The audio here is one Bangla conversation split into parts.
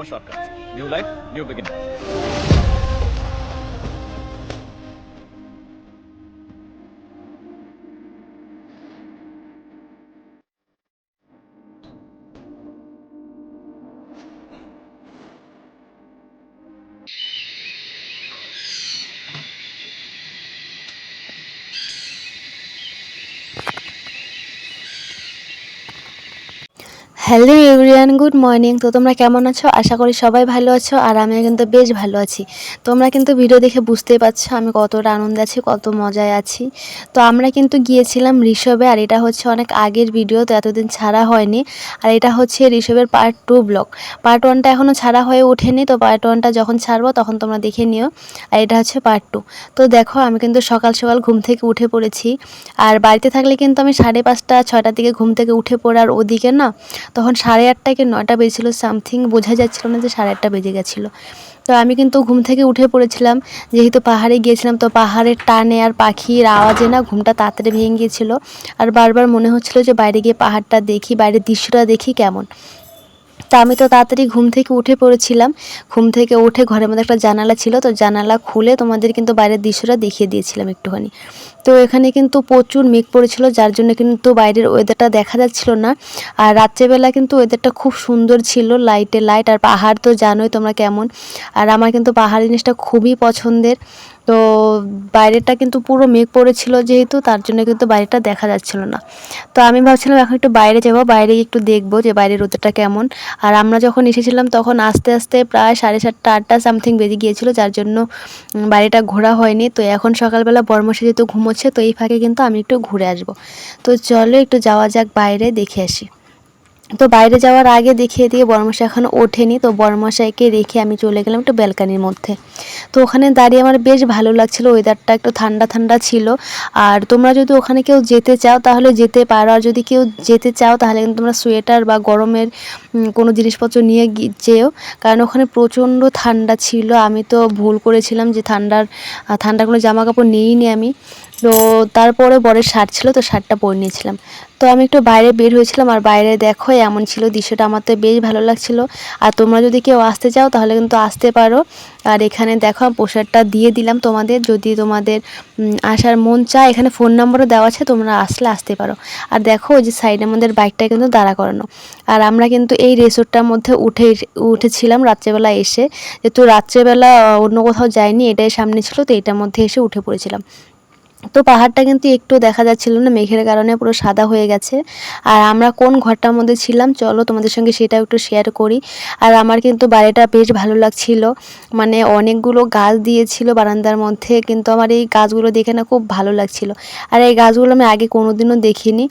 more shortcuts. New life, new beginning. Hello everyone good morning তো তোমরা কেমন আছো? আশা করি সবাই ভালো আছো আর আমি কিন্তু বেশ ভালো আছি। তোমরা কিন্তু ভিডিও দেখে বুঝতেই পারছ আমি কতটা আনন্দে আছি, কত মজায় আছি। তো আমরা কিন্তু গিয়েছিলাম ঋষভে আর এটা হচ্ছে অনেক আগের ভিডিও তো এতদিন ছাড়া হয়নি। আর এটা হচ্ছে ঋষভের পার্ট টু ব্লগ পার্ট ওয়ানটা এখনও ছাড়া হয়ে ওঠেনি, তো পার্ট ওয়ানটা যখন ছাড়বো তখন তোমরা দেখে নিও। আর এটা হচ্ছে পার্ট টু তো দেখো, আমি কিন্তু সকাল সকাল ঘুম থেকে উঠে পড়েছি। আর বাড়িতে থাকলে কিন্তু আমি সাড়ে পাঁচটা, ছয়টার দিকে ঘুম থেকে উঠে পড়ে আর ওদিকে না তখন সাড়ে আটটা কি নয়টা বেজেছিল? সামথিং বোঝা যাচ্ছিল না যে সাড়ে আটটা বেজে গেছিল। তো আমি কিন্তু ঘুম থেকে উঠে পড়েছিলাম। যেহেতু পাহাড়ে গিয়েছিলাম, তো পাহাড়ের টানে আর পাখির আওয়াজে না ঘুমটা তাড়াতাড়ি ভেঙে গিয়েছিল। আর বারবার মনে হচ্ছিল যে বাইরে গিয়ে পাহাড়টা দেখি, বাইরের দৃশ্যটা দেখি কেমন। তা আমি তো তাড়াতাড়ি ঘুম থেকে উঠে পড়েছিলাম। ঘুম থেকে উঠে ঘরের মধ্যে একটা জানালা ছিল, তো জানালা খুলে তোমাদের কিন্তু বাইরের দৃশ্যটা দেখিয়ে দিয়েছিলাম একটুখানি। তো এখানে কিন্তু প্রচুর মেঘ পড়েছিল, যার জন্য কিন্তু বাইরের ওয়েদারটা দেখা যাচ্ছিল না। আর রাত্রেবেলা কিন্তু ওয়েদারটা খুব সুন্দর ছিল লাইটে লাইট আর পাহাড় তো জানোই তোমরা কেমন। আর আমার কিন্তু পাহাড় জিনিসটা খুবই পছন্দের। তো বাইরেটা কিন্তু পুরো মেঘ পড়েছিল যেহেতু, তার জন্য কিন্তু বাইরেটা দেখা যাচ্ছিল না। তো আমি ভাবছিলাম এখন একটু বাইরে যাব, বাইরে একটু দেখব যে বাইরের রোদটা কেমন। আর আমরা যখন এসেছিলাম তখন আস্তে আস্তে প্রায় সাড়ে সাতটা, আটটা সামথিং বেজে গিয়েছিল, যার জন্য বাড়িটা ঘোরা হয়নি। তো এখন সকালবেলা বর্মসে যেহেতু ঘুমোচ্ছে, তো এই ফাঁকে কিন্তু আমি একটু ঘুরে আসব। তো চলো একটু যাওয়া যাক বাইরে, দেখে আসি। তো বাইরে যাওয়ার আগে দেখিয়ে দিয়ে বর্মশা এখনও ওঠেনি। তো বর্মশাইকে রেখে আমি চলে গেলাম একটু ব্যালকানির মধ্যে। তো ওখানে দাঁড়িয়ে আমার বেশ ভালো লাগছিল। ওয়েদারটা একটু ঠান্ডা ঠান্ডা ছিল। আর তোমরা যদি ওখানে কেউ যেতে চাও, তাহলে যেতে পারো। আর যদি কেউ যেতে চাও, তাহলে কিন্তু তোমরা সোয়েটার বা গরমের কোনো জিনিসপত্র নিয়ে যেও। কারণ ওখানে প্রচণ্ড ঠান্ডা ছিল। আমি তো ভুল করেছিলাম যে ঠান্ডার ঠান্ডার কোনো জামা কাপড় নিইনি আমি। তো তারপরে বরের শার্ট ছিল, তো শার্টটা পরে নিয়েছিলাম। তো আমি একটু বাইরে বের হয়েছিলাম, আর বাইরে দেখো এমন ছিল দৃশ্যটা, আমার তো বেশ ভালো লাগছিল। আর তোমরা যদি কেউ আসতে চাও, তাহলে কিন্তু আসতে পারো। আর এখানে দেখো পোশাকটা দিয়ে দিলাম তোমাদের, যদি তোমাদের আসার মন চায়। এখানে ফোন নম্বরও দেওয়া আছে, তোমরা আসলে আসতে পারো। আর দেখো ওই যে সাইডে আমাদের বাইকটা কিন্তু দাঁড়া করানো। আর আমরা কিন্তু এই রিসোর্টটার মধ্যে উঠে, উঠেছিলাম রাত্রেবেলা এসে। যেহেতু রাত্রেবেলা অন্য কোথাও যায়নি এটাই সামনে ছিল, তো এটার মধ্যে এসে উঠে পড়েছিলাম। তো পাহাড়টা কিন্তু একটু দেখা যাচ্ছিল না, মেঘের কারণে পুরো সাদা হয়ে গেছে। আর আমরা কোন ঘরটার মধ্যে ছিলাম, চলো তোমাদের সঙ্গে সেটাও একটু শেয়ার করি। আর আমার কিন্তু বাড়িটা বেশ ভালো লাগছিল। মানে অনেকগুলো গাছ দিয়েছিল বারান্দার মধ্যে, কিন্তু আমার এই গাছগুলো দেখে না খুব ভালো লাগছিল। আর এই গাছগুলো আমি আগে কোনোদিনও দেখিনি।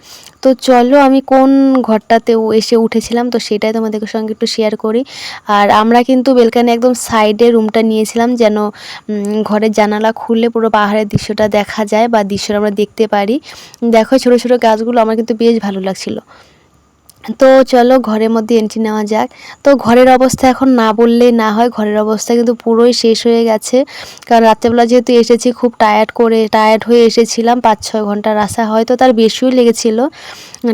তো চলো আমি কোন ঘরটাতে এসে উঠেছিলাম, তো সেটাই তোমাদের সঙ্গে একটু শেয়ার করি। আর আমরা কিন্তু বেলকানি একদম সাইডে রুমটা নিয়েছিলাম, যেন ঘরের জানালা খুললে পুরো পাহাড়ের দৃশ্যটা দেখা যায়। বা দৃশ্য আমরা দেখতে পারি। দেখো ছোটো ছোটো গাছগুলো আমার কিন্তু বেশ ভালো লাগছিল। তো চলো ঘরের মধ্যে এন্ট্রি নেওয়া যাক। তো ঘরের অবস্থা এখন না বললে না হয়, ঘরের অবস্থা কিন্তু পুরোই শেষ হয়ে গেছে। কারণ রাত্রেবেলা যেহেতু এসেছি, খুব টায়ার্ড করে টায়ার্ড হয়ে এসেছিলাম পাঁচ ছয় ঘণ্টা রাস্তা হয়তো তার বেশিও লেগেছিল।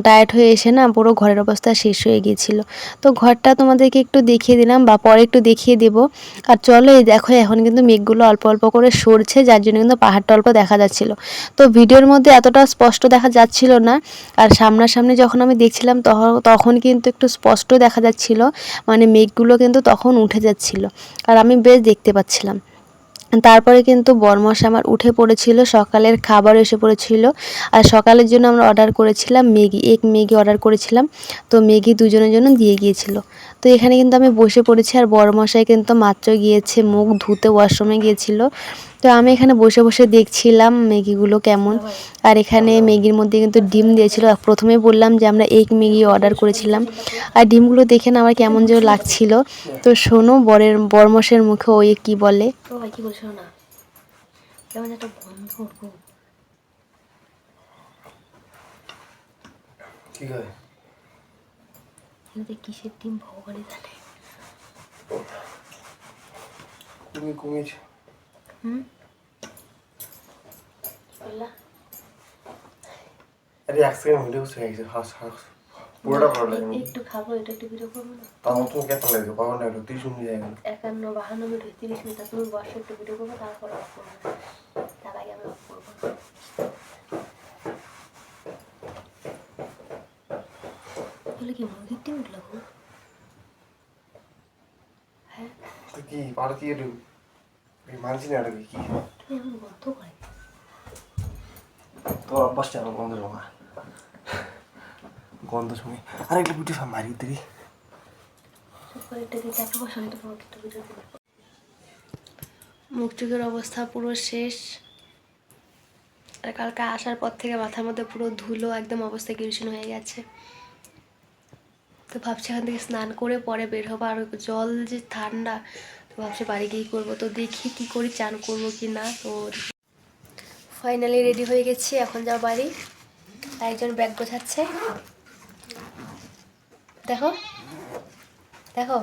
টায়ার্ড হয়ে এসে না পুরো ঘরের অবস্থা শেষ হয়ে গিয়েছিল। তো ঘরটা তোমাদেরকে একটু দেখিয়ে দিলাম বা পরে একটু দেখিয়ে দেবো। আর চলো এই দেখো এখন কিন্তু মেঘগুলো অল্প অল্প করে সরছে, যার জন্য কিন্তু পাহাড়টা অল্প দেখা যাচ্ছিল। তো ভিডিওর মধ্যে এতটা স্পষ্ট দেখা যাচ্ছিল না। আর সামনাসামনি যখন আমি দেখছিলাম তখন তখন কিন্তু একটু স্পষ্ট দেখা যাচ্ছিল। মানে মেঘগুলো কিন্তু তখন উঠে যাচ্ছিল। আর আমি বেশ দেখতে পাচ্ছিলাম। তারপরে কিন্তু বরমশ আমার উঠে পড়েছিল, সকালের খাবার এসে পড়েছিল। আর সকালের জন্য আমরা অর্ডার করেছিলাম ম্যাগি, এক ম্যাগি অর্ডার করেছিলাম। তো ম্যাগি দুজনের জন্য দিয়ে গিয়েছিল। তো এখানে কিন্তু আমি বসে পড়েছি আর বড়মশাই কিন্তু মাত্র গিয়েছে মুখ ধুতে ওয়াশরুমে গিয়েছিল। তো আমি এখানে বসে বসে দেখছিলাম ম্যাগিগুলো কেমন। আর এখানে ম্যাগির মধ্যে কিন্তু ডিম দিয়েছিল। প্রথমে বললাম যে আমরা এক ম্যাগি অর্ডার করেছিলাম। আর ডিমগুলো দেখে না আমার কেমন যেন লাগছিল। তো শোনো বরের বরমশের মুখে ওই কি বলে। ও ভাই হয় এগুলোতে কিসের ডিম ভগবানই জানে তুমি কুমির। হুম? আরে এক সেকেন্ড হলেও হয়ে গেছে। হাস হাস। পুরোটা ভালো লাগে একটু খাব এটা একটু ভিডিও করব না? তার মতো কেমন লাগছে কখন লাগল তুই শুনবি যাই গেল। একান্ন বাহান্ন মিনিট হয়ে তিরিশ মিনিট। তুমি বসে একটু ভিডিও করব তারপর অফ করব। তার আগে আমি অফ করব বলে কি মুরগির ডিম উঠল হ্যাঁ? কি একটু এই মানছি না কি? তুমি এখন বন্ধ করে। তোর অভ্যাসটা আমার গন্ধ জমা গন্ধ শুনি আর একটা ভিডিও সব মারি দিবি মুখ চোখের অবস্থা পুরো শেষ। আর কালকে আসার পর থেকে মাথার মধ্যে পুরো ধুলো একদম অবস্থা কিরুশন হয়ে গেছে। তো ভাবছি এখান থেকে স্নান করে পরে বের হব। আর জল যে ঠান্ডা, তো ভাবছি বাড়ি গিয়েই করব। তো দেখি কি করি, চান করব কি না। তো ফাইনালি রেডি হয়ে গেছি, এখন যাও বাড়ি। একজন ব্যাগ গোছাচ্ছে। দেখো। দেখো।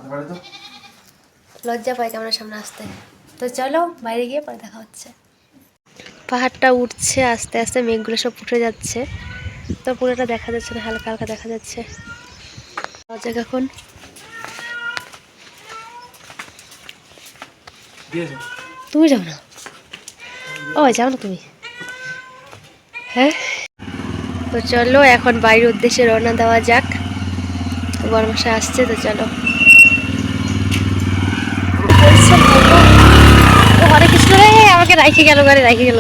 লজ্জা পাই ক্যামেরার সামনে আসতে। তো চলো, বাইরে গিয়ে পরে দেখা হচ্ছে। পাহাড়টা উঠছে, আস্তে আস্তে মেঘগুলো সব উঠে যাচ্ছে। তো পুরোটা দেখা যাচ্ছে না, হালকা হালকা দেখা যাচ্ছে। যাক এখন। তুমি যাও না। ও যাও না তুমি। হ্যাঁ? তো চলো এখন বাইরের উদ্দেশ্যে রওনা দেওয়া যাক। তো বর্মশা আসছে তো চলো। আমাকে রাইখে গেল ঘরে রাইখে গেল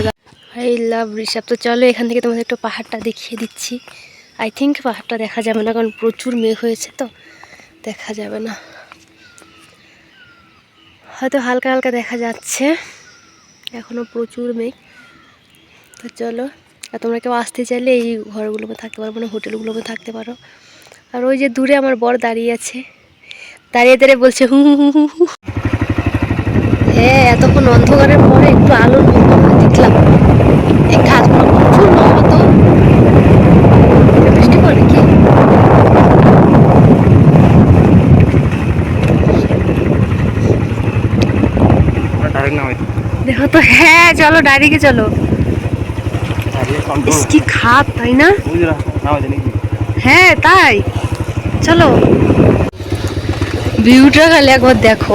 আই লাভ ঋষভ তো চলো এখান থেকে তোমাদের একটু পাহাড়টা দেখিয়ে দিচ্ছি। আই থিঙ্ক পাহাড়টা দেখা যাবে না, কারণ প্রচুর মেঘ হয়েছে তো, দেখা যাবে না। হয়তো হালকা হালকা দেখা যাচ্ছে এখনও প্রচুর মেঘ। তো চলো, আর তোমরা কেউ আসতে চাইলে এই ঘরগুলোতে থাকতে পারো মানে হোটেলগুলোতে থাকতে পারো। আর ওই যে দূরে আমার বর দাঁড়িয়ে আছে, দাঁড়িয়ে দাঁড়িয়ে বলছে, হু হু হু হু হ্যাঁ এতক্ষণ অন্ধকারের পরে একটু মতো দেখলাম এই গাছগুলো প্রচুর লম্বা তো এটা বৃষ্টি পড়বে কি ডাইরেক্ট নামাই দেখো তো হ্যাঁ চলো, ডাইরেক্টে চলো। কি খাপ, তাই না? হ্যাঁ তাই। চলো। ভিউটা খালি একবার দেখো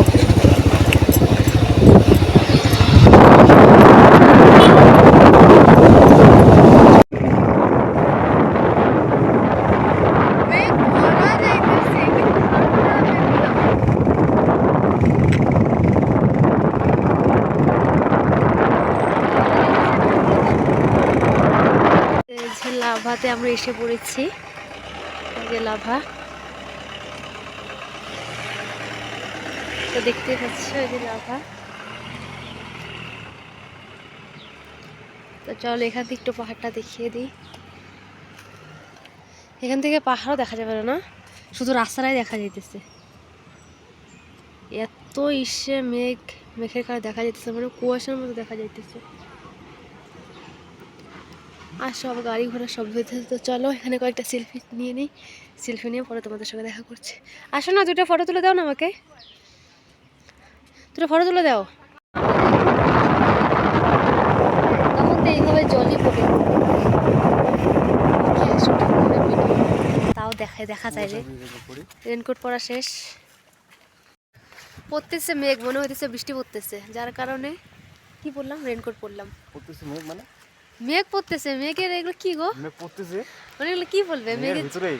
এই যে লাভাতে আমরা এসে পড়েছি। যে লাভা। তো দেখতে পাচ্ছ এই যে লাভা। তো চলো এখান থেকে একটু পাহাড়টা দেখিয়ে দিই। এখান থেকে পাহাড়ও দেখা যাবে না? শুধু রাস্তাটাই দেখা যাইতেছে। এত ইসে মেঘ, মেঘের কারণে দেখা যাইতেছে মানে কুয়াশার মতো দেখা যাইতেছে। আর সব গাড়ি ঘোড়া সব হইতেছে তো চলো, এখানে কয়েকটা সেলফি নিয়ে নিই। সেলফি নিয়ে পরে তোমাদের সঙ্গে দেখা করছে। আসো না, দুটো ফটো তুলে দাও না আমাকে। দুটো ফটো তুলে দাও। তখন তো এইভাবে জলই পড়ে তাও দেখায়, দেখা যায় রে। রেনকোট পরা শেষ। পড়তেছে মেঘ, মনে হইতেছে বৃষ্টি পড়তেছে। যার কারণে কি বললাম রেনকোট পরলাম পড়তেছে মেঘ মানে? মেঘ পড়তেছে মেঘের এগুলো কি গো? মেঘ পড়তেছে? মানে এগুলো কি বলবে? মেঘের ভিতরেই।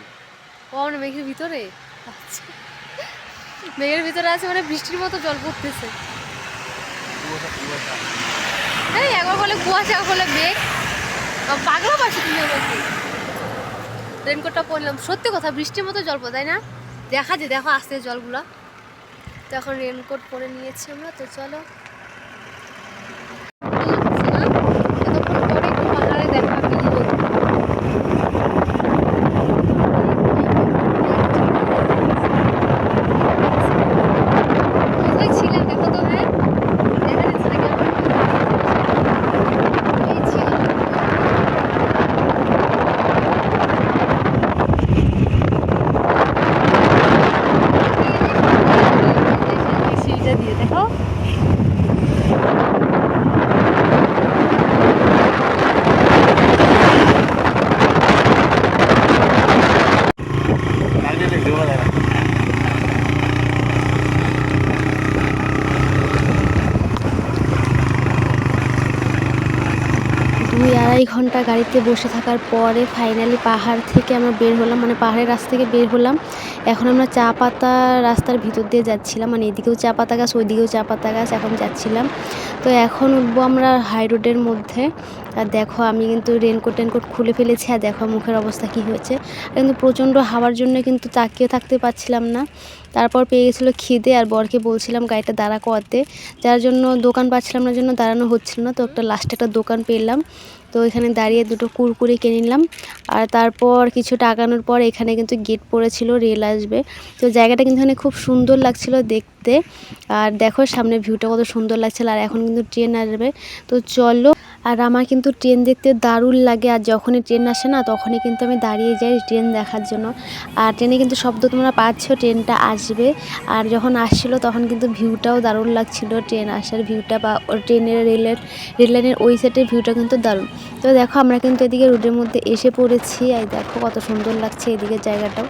ও মানে মেঘের ভিতরে? আচ্ছা। মেঘের ভিতরে আছে মানে বৃষ্টির মতো জল পড়তেছে। এই একবার বলে কুয়াশা বলে মেঘ। পাগলা পাশে তুমি আমাকে। রেনকোটটা পরলাম। সত্যি কথা বৃষ্টির মতো জল পড়ে তাই না? দেখা যে দেখো আসতে জলগুলা। তো এখন রেনকোট পরে নিয়েছি আমরা তো চলো এতক্ষণ পরে একটু পাহাড়ে দেখা মিলিয়ে কোথায় ছিলাম দেখো তো হ্যাঁ দেখা যাচ্ছে না কেমন এই ছিলাম সিঁড়িটা দিয়ে দেখো ঘণ্টা গাড়িতে বসে থাকার পরে ফাইনালি পাহাড় থেকে আমরা বের হলাম মানে পাহাড়ের রাস্তা থেকে বের হলাম। এখন আমরা চা পাতা রাস্তার ভিতর দিয়ে যাচ্ছিলাম মানে এদিকেও চা পাতা গাছ, ওইদিকেও চা পাতা গাছ, এখন যাচ্ছিলাম। তো এখন উঠবো আমরা হাই রোডের মধ্যে। আর দেখো, আমি কিন্তু রেনকোট টেনকোট খুলে ফেলেছি, আর দেখো মুখের অবস্থা কি হয়েছে। কিন্তু প্রচণ্ড হাওয়ার জন্য কিন্তু তাকিয়ে থাকতে পারছিলাম না। তারপর পেয়ে গেছিল খিদে আর বরকে বলছিলাম গাড়িটা দাঁড়া করতে। যার জন্য দোকান পাচ্ছিলাম না জন্য দাঁড়ানো হচ্ছিল না। তো একটা লাস্টে একটা দোকান পেলাম। তো এখানে দাঁড়িয়ে দুটো কুরকুরে কিনে নিলাম। আর তারপর কিছু টাকানোর পর এখানে কিন্তু গেট পড়েছিল রেল আসবে। তো জায়গাটা কিন্তু এখানে খুব সুন্দর লাগছিল দেখতে। আর দেখো সামনে ভিউটা কত সুন্দর লাগছিল। আর এখন কিন্তু ট্রেন আসবে। তো চলো আর আমার কিন্তু ট্রেন দেখতে দারুণ লাগে, আর যখনই ট্রেন আসে না, তখনই কিন্তু আমি দাঁড়িয়ে যাই ট্রেন দেখার জন্য। আর ট্রেনে কিন্তু শব্দ তোমরা পাচ্ছ, ট্রেনটা আসবে। আর যখন আসছিল, তখন কিন্তু ভিউটাও দারুণ লাগছিল, ট্রেন আসার ভিউটা বা ট্রেনের রেলের রেল লাইনের ওই সাইডের ভিউটা কিন্তু দারুণ। তো দেখো, আমরা কিন্তু এদিকে রোডের মধ্যে এসে পড়েছি, আর দেখো কত সুন্দর লাগছে এদিকে জায়গাটাও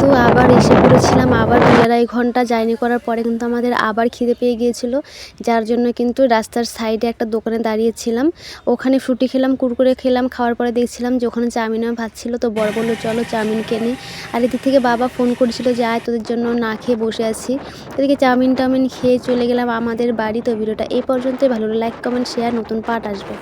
তো আমরা আবার এসে পড়েছিলাম। আবার দুই আড়াই ঘণ্টা জার্নি করার পরে কিন্তু আমাদের আবার খিদে পেয়ে গিয়েছিল। যার জন্য কিন্তু রাস্তার সাইডে একটা দোকানে দাঁড়িয়েছিলাম। ওখানে ফ্রুটি খেলাম, কুরকুরে খেলাম, খাওয়ার পরে দেখছিলাম যে ওখানে চাউমিন আর ভাত ছিল তো বড় বলল, চলো চাউমিন কেনে আর এদিক থেকে বাবা ফোন করেছিল যে, আয়, তোদের জন্য না খেয়ে বসে আছি। এদিকে চাউমিন টাউমিন খেয়ে চলে গেলাম আমাদের বাড়ি। তো ভিডিওটা এই পর্যন্তই। ভালো লাইক কমেন্ট শেয়ার নতুন পার্ট আসবে।